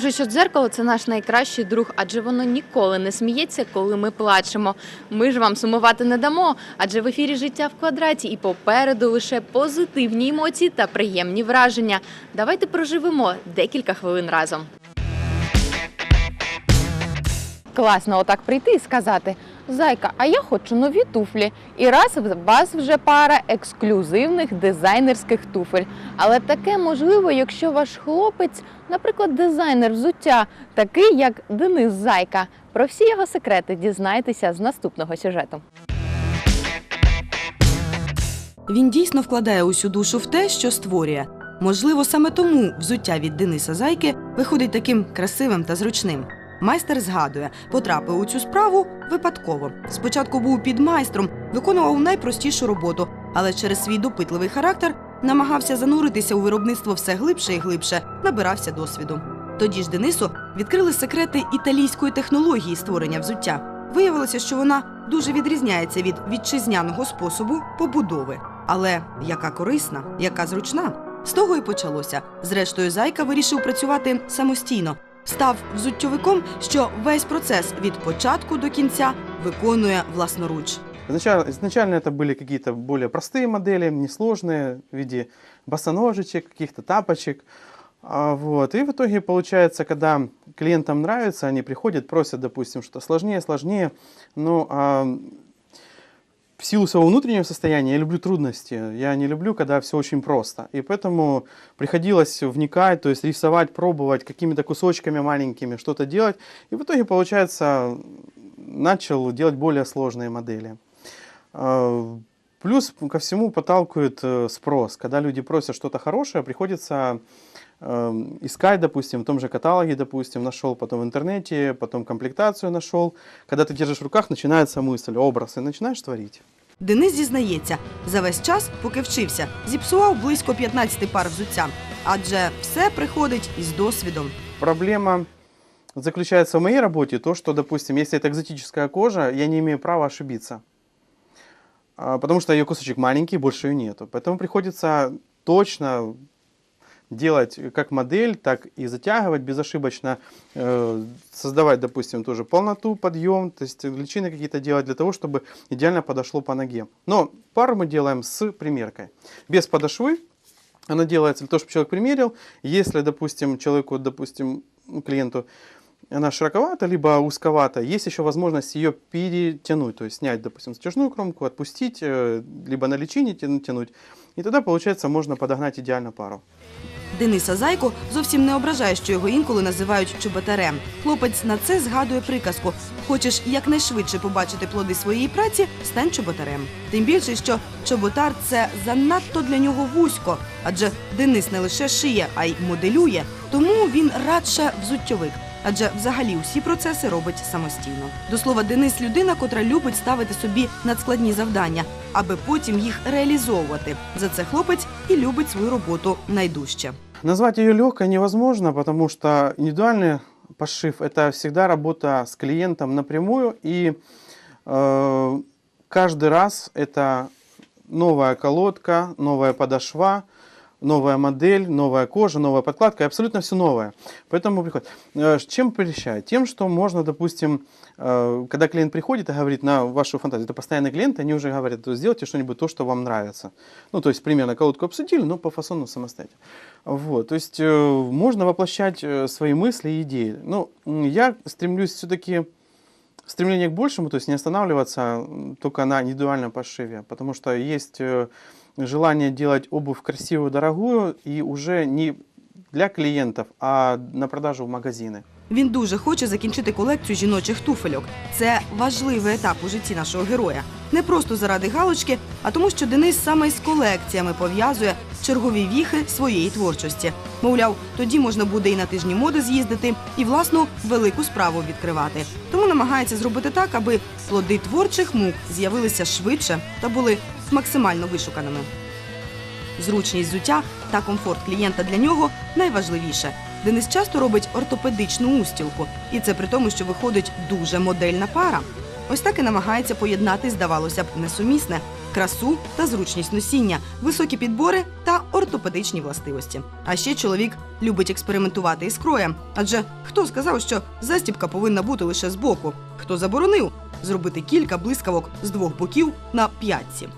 Кажуть, що дзеркало це наш найкращий друг, адже воно ніколи не сміється, коли ми плачемо. Ми ж вам сумувати не дамо, адже в ефірі життя в квадраті і попереду лише позитивні емоції та приємні враження. Давайте проживемо декілька хвилин разом. Класно отак прийти і сказати: Зайка, а я хочу нові туфлі. І раз в вас вже пара ексклюзивних дизайнерських туфель. Але таке можливо, якщо ваш хлопець, наприклад, дизайнер взуття, такий як Денис Зайка. Про всі його секрети дізнайтеся з наступного сюжету. Він дійсно вкладає усю душу в те, що створює. Можливо, саме тому взуття від Дениса Зайки виходить таким красивим та зручним. Майстер згадує, потрапив у цю справу випадково. Спочатку був підмайстром, виконував найпростішу роботу, але через свій допитливий характер намагався зануритися у виробництво все глибше і глибше, набирався досвіду. Тоді ж Денису відкрили секрети італійської технології створення взуття. Виявилося, що вона дуже відрізняється від вітчизняного способу побудови. Але яка корисна, яка зручна. З того і почалося. Зрештою, зайка вирішив працювати самостійно. Став взуттєвиком, що весь процес від початку до кінця виконує власноруч. Изначально, изначально это были какие-то более простые модели, несложные, в виде босоножечек, каких-то тапочек. А, Вот. И в итоге получается, когда клиентам нравится, они приходят, просят, допустим, что сложнее, сложнее. Ну, а в силу своего внутреннего состояния я люблю трудности. Я не люблю, когда все очень просто. И поэтому приходилось вникать, то есть рисовать, пробовать какими-то кусочками маленькими что-то делать. И в итоге, получается, начал делать более сложные модели. А, Плюс ко всему подталкивает э, спрос. Когда люди просят что-то хорошее, приходится эм, искать, допустим, в том же каталоге, допустим, нашел, потом в интернете, потом комплектацию нашел. Когда ты держишь в руках, начинается мысль, образ, и начинаешь творить. Денис зізнається, за весь час, поки вчився, зіпсував близько 15 пар взуття, адже все приходить із досвідом. Проблема заключается в моей работе, то, что, допустим, если это экзотическая кожа, я не имею права ошибиться. А, Потому что ее кусочек маленький, больше ее нету. Поэтому приходится точно делать как модель, так и затягивать безошибочно, э, создавать, допустим, тоже полноту, подъем, то есть личины какие-то делать для того, чтобы идеально подошло по ноге. Но пару мы делаем с примеркой. Без подошвы, она делается для того, чтобы человек примерил. Если, допустим, человеку, допустим, клиенту она широковата, либо узковата, есть еще возможность ее перетянуть, то есть снять, допустим, затяжную кромку, отпустить, э, либо на личине тя- тянуть. И тогда, получается, можно подогнать идеально пару. Дениса Зайко зовсім не ображає, що його інколи називають чоботарем. Хлопець на це згадує приказку: хочеш якнайшвидше побачити плоди своєї праці, стань чоботарем. Тим більше, що чоботар це занадто для нього вузько, адже Денис не лише шиє, а й моделює. Тому він радше взуттєвик. Адже взагалі усі процеси робить самостійно. До слова, Денис людина, котра любить ставити собі надскладні завдання, аби потім їх реалізовувати. За це хлопець і любить свою роботу найдужче. Назвать ее легкой невозможно, потому что индивидуальный пошив – это всегда работа с клиентом напрямую, и э, каждый раз это новая колодка, новая подошва, новая модель, новая кожа, новая подкладка, абсолютно все новое. Поэтому приходит. Э, Чем прельщает? Тем, что можно, допустим, э, когда клиент приходит и говорит на вашу фантазию, это постоянные клиенты, они уже говорят, сделайте что-нибудь то, что вам нравится. Ну, то есть примерно колодку обсудили, но по фасону самостоятельно. Вот, то есть э, можно воплощать свои мысли и идеи. Ну, я стремлюсь все-таки стремление к большему, то есть не останавливаться только на индивидуальном пошиве, потому что есть желание делать обувь красивую, дорогую и уже не для клиентов, а на продажу в магазины. Він дуже хоче закінчити колекцію жіночих туфельок. Це важливий етап у житті нашого героя. Не просто заради галочки, а тому, що Денис саме із колекціями пов'язує чергові віхи своєї творчості. Мовляв, тоді можна буде і на тижні моди з'їздити, і власну велику справу відкривати. Тому намагається зробити так, аби плоди творчих мук з'явилися швидше та були максимально вишуканими. Зручність взуття та комфорт клієнта для нього найважливіше. Денис часто робить ортопедичну устілку, і це при тому, що виходить дуже модельна пара. Ось так і намагається поєднати, здавалося б, несумісне красу та зручність носіння, високі підбори та ортопедичні властивості. А ще чоловік любить експериментувати із кроєм. Адже хто сказав, що застібка повинна бути лише збоку? Хто заборонив зробити кілька блискавок з двох боків на п'ятці?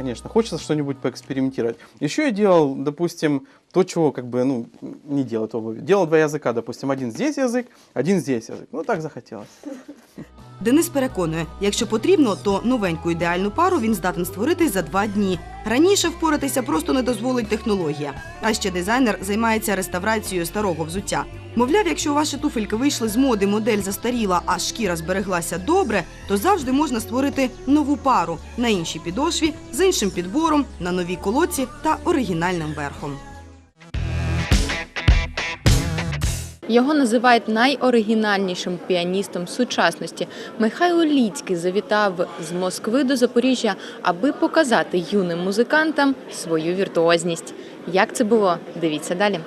Конечно, хочется что-нибудь поэкспериментировать. Еще я делал, допустим, то, чего как бы, ну, не делает обуви. Делал два языка, допустим, один здесь язык, один здесь язык. Ну, так захотелось. Денис переконує, якщо потрібно, то новеньку ідеальну пару він здатен створити за два дні. Раніше впоратися просто не дозволить технологія. А ще дизайнер займається реставрацією старого взуття. Мовляв, якщо ваші туфельки вийшли з моди, модель застаріла, а шкіра збереглася добре, то завжди можна створити нову пару на іншій підошві, з іншим підбором, на новій колодці та оригінальним верхом. Його називають найоригінальнішим піаністом сучасності. Михайло Ліцький завітав з Москви до Запоріжжя, аби показати юним музикантам свою віртуозність. Як це було? Дивіться далі.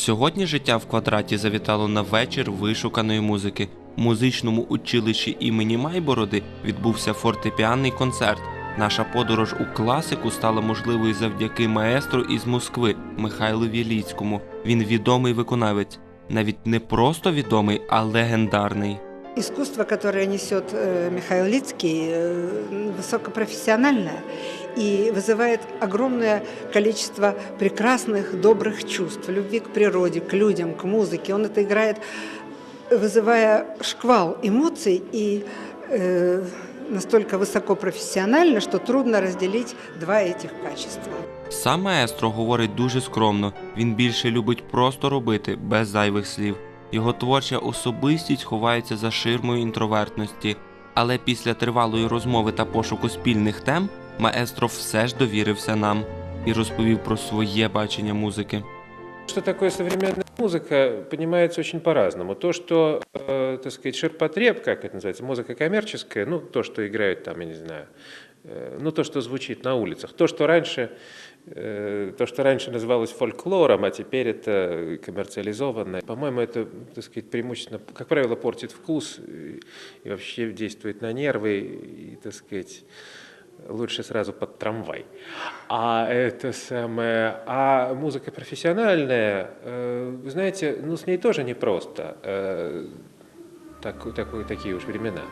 Сьогодні життя в квадраті завітало на вечір вишуканої музики. У музичному училищі імені Майбороди відбувся фортепіанний концерт. Наша подорож у класику стала можливою завдяки маестру із Москви Михайлу Віліцькому. Він відомий виконавець, навіть не просто відомий, а легендарний. Искусство, которое несет э, Михаил Лицкий, э, высокопрофессиональное и вызывает огромное количество прекрасных, добрых чувств, любви к природе, к людям, к музыке. Он это играет, вызывая шквал эмоций и э, настолько высокопрофессионально, что трудно разделить два этих качества. Сам маестро говорить дуже скромно. Він більше любить просто робити без зайвих слів. Його творча особистість ховається за ширмою інтровертності. Але після тривалої розмови та пошуку спільних тем маестро все ж довірився нам і розповів про своє бачення музики. Что такое современная музыка, понимается очень по-разному. То, что, э, так сказать, ширпотреб, как это называется, музыка коммерческая, ну, то, что играют там, я не знаю, э, ну, то, что звучит на улицах, то, что раньше, э, то, что раньше называлось фольклором, а теперь это коммерциализованное. По-моему, это, так сказать, преимущественно, как правило, портит вкус и, и вообще действует на нервы, и, так сказать, лучше сразу под трамвай. А это самое, а музыка профессиональная, э, вы знаете, ну с ней тоже непросто. Э, так, такой, такие уж времена.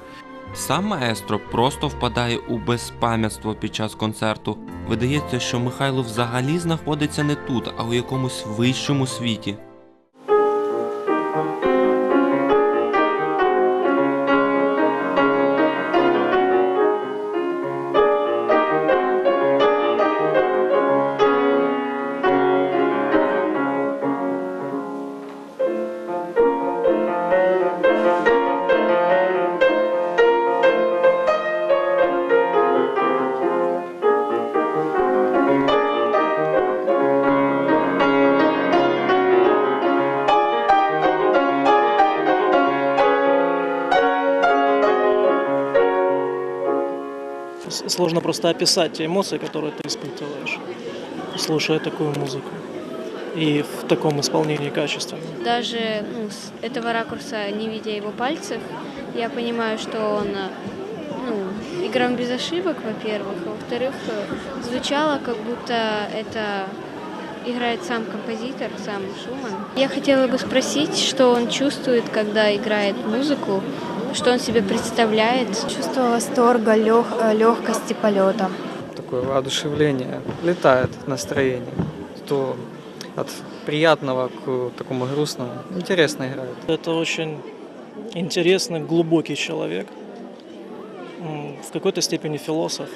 Сам маестро просто впадає у безпам'ятство під час концерту. Видається, що Михайло взагалі знаходиться не тут, а у якомусь вищому світі. Сложно просто описать те эмоции, которые ты испытываешь, слушая такую музыку. И в таком исполнении качественном. Даже ну, с этого ракурса, не видя его пальцев, я понимаю, что он ну, играл без ошибок, во-первых, а во-вторых, звучало, как будто это играет сам композитор, сам Шуман. Я хотела бы спросить, что он чувствует, когда играет музыку, что он себе представляет. Чувство восторга, легкости полета. такое воодушевление, летает настроение. То от приятного к такому грустному. Интересно играет. Это очень интересный, глубокий человек, в какой-то степени философ,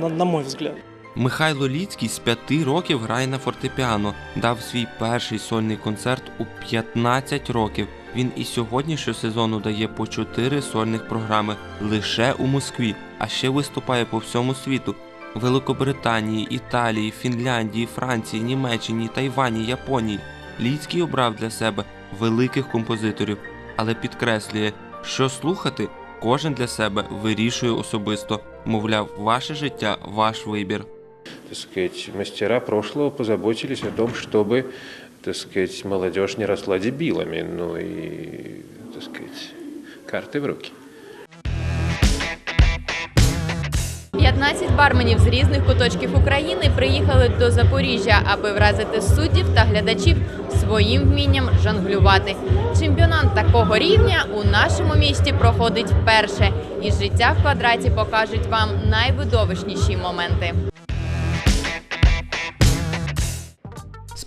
на, на мой взгляд. Михайло Ліцький з п'яти років грає на фортепіано, дав свій перший сольний концерт у 15 років. Він і сьогодні щосезону дає по 4 сольних програми лише у Москві, а ще виступає по всьому світу. Великобританії, Італії, Фінляндії, Франції, Німеччині, Тайвані, Японії. Ліцький обрав для себе великих композиторів, але підкреслює, що слухати кожен для себе вирішує особисто. Мовляв, ваше життя ваш вибір. Так сказать, мастера прошлого позаботились о том, чтобы, так сказать, молодежь не росла дебилами. Ну и, так сказать, карты в руки. 15 барменів з різних куточків України приїхали до Запоріжжя, аби вразити суддів та глядачів своїм вмінням жонглювати. Чемпіонат такого рівня у нашому місті проходить вперше, і життя в квадраті покажуть вам найвидовищніші моменти.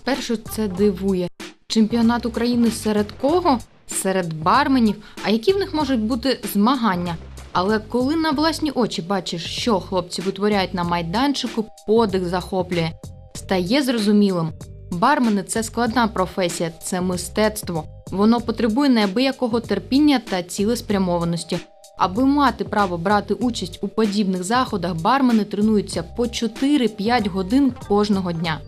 Спершу це дивує. Чемпіонат України серед кого? Серед барменів. А які в них можуть бути змагання? Але коли на власні очі бачиш, що хлопці витворяють на майданчику, подих захоплює. Стає зрозумілим. Бармени це складна професія, це мистецтво. Воно потребує неабиякого терпіння та цілеспрямованості. Аби мати право брати участь у подібних заходах, бармени тренуються по 4-5 годин кожного дня.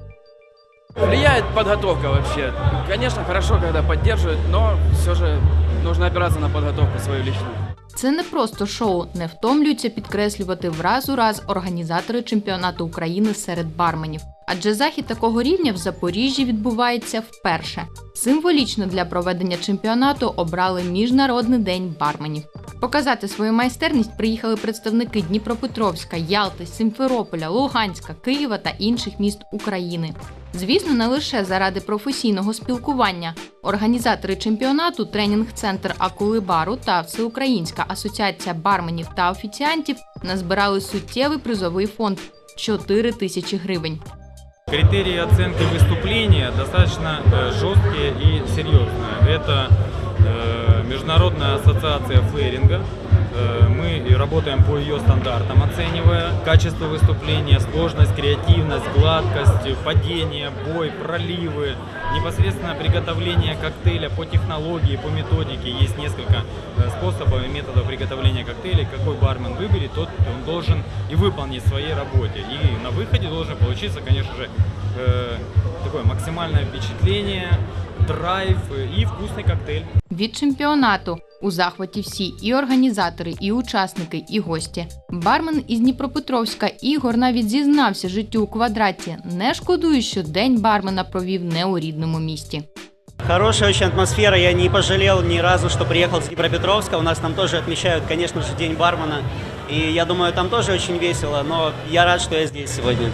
Влияет подготовка вообще. Конечно, хорошо, когда поддерживают, но все же нужно опираться на подготовку свою личную. Це не просто шоу, не втомлюються підкреслювати враз у раз організатори чемпіонату України серед барменів. Адже захід такого рівня в Запоріжжі відбувається вперше. Символічно для проведення чемпіонату обрали Міжнародний день барменів. Показати свою майстерність приїхали представники Дніпропетровська, Ялти, Симферополя, Луганська, Києва та інших міст України. Звісно, не лише заради професійного спілкування. Організатори чемпіонату, тренінг-центр Акулибару та Всеукраїнська асоціація барменів та офіціантів назбирали суттєвий призовий фонд 4 тисячі гривень. Критерии оценки выступления достаточно э, жесткие и серьезные. Это э, Международная ассоциация флэринга. Э, мы работаем по ее стандартам, оценивая качество выступления, сложность, креативность, гладкость, падение, бой, проливы, непосредственно приготовление коктейля по технологии, по методике. Есть несколько э, способов и методов приготовления коктейлей. Какой бармен выберет, тот он должен и выполнить в своей работе. И на выходе должен получиться, конечно же, э, такое максимальное впечатление, драйв и вкусный коктейль. Від чемпіонату у захваті всі і організатори, і учасники, і гості. Бармен із Дніпропетровська Ігор навіть зізнався життю у квадраті, не шкодує, що день бармена провів не у рідному місті. Хорошая очень атмосфера. Я не пожалел ни разу, что приехал с Днепропетровска. У нас там тоже отмечают, конечно же, День бармена. И я думаю, там тоже очень весело. Но я рад, что я здесь сегодня.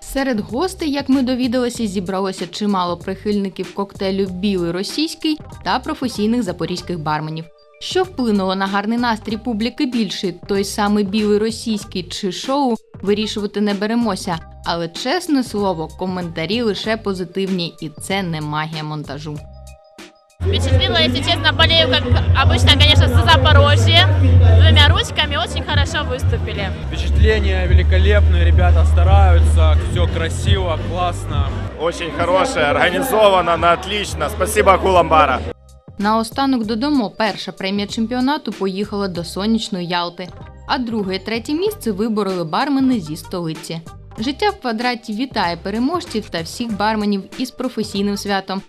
Серед гостей, як ми довідалися, зібралося чимало прихильників коктейлю Білий російський та професійних запорізьких барменів. Що вплинуло на гарний настрій публіки більше, той самий білий російський чи шоу, вирішувати не беремося. Але чесне слово, коментарі лише позитивні, і це не магія монтажу. Впечатлило, если честно, болею, как обычно, конечно, за Запорожье. Двумя ручками очень хорошо выступили. Впечатления великолепные, ребята стараются, все красиво, классно. Очень хорошая, организовано, на отлично. Спасибо, Акуламбара. Наостанок додому перша премія чемпіонату поїхала до сонячної Ялти, а друге і третє місце вибороли бармени зі столиці. Життя в квадраті вітає переможців та всіх барменів із професійним святом.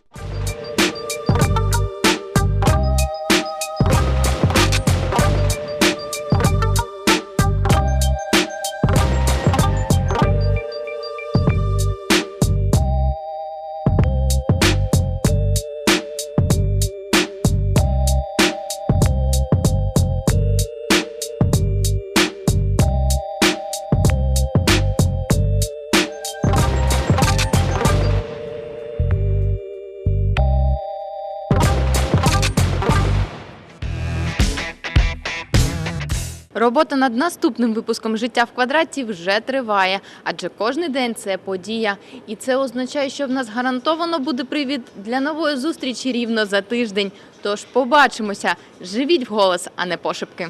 Робота над наступним випуском життя в квадраті вже триває, адже кожний день це подія. І це означає, що в нас гарантовано буде привід для нової зустрічі рівно за тиждень. Тож побачимося. Живіть вголос, а не пошепки.